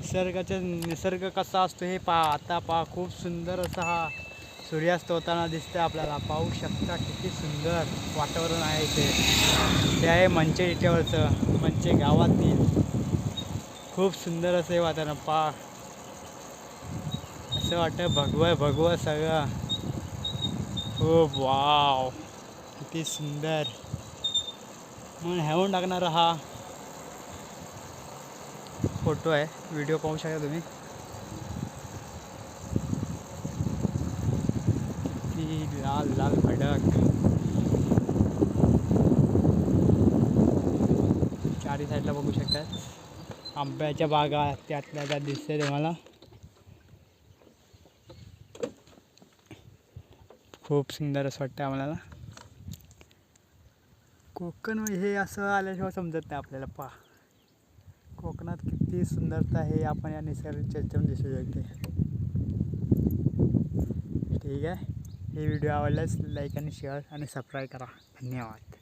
निसर्गाचा निसर्ग कसा असतो हे पहा. आता पहा खूप सुंदर असा हा सूर्यास्त होताना दिसतं आपल्याला. पाहू शकता किती सुंदर वातावरण आहे इथे. ते आहे मंचे इट्यावरचं मंचे गावातील. खूप सुंदर असं हे वातावरण पा असं वाटतं भगवं भगवं सगळं. खूप वाव. किती सुंदर. म्हणून हेवून टाकणारा हा फोटो आहे. व्हिडिओ पाहू शकता तुम्ही. ती लाल लाल भडक चारी साईडला बघू शकतात आंब्याच्या बागा त्यातल्या त्यात दिसते तुम्हाला. खूप सुंदर असं वाटतं आम्हाला. कोकण हे असं आल्याशिवाय समजत नाही आपल्याला पा कोकणात किती सुंदरता हे आपण या निसर्गाच्या ह्याच्यातून दिसू शकते. ठीक आहे. हे व्हिडिओ आवडल्यास लाईक आणि शेअर आणि सबस्क्राईब करा. धन्यवाद.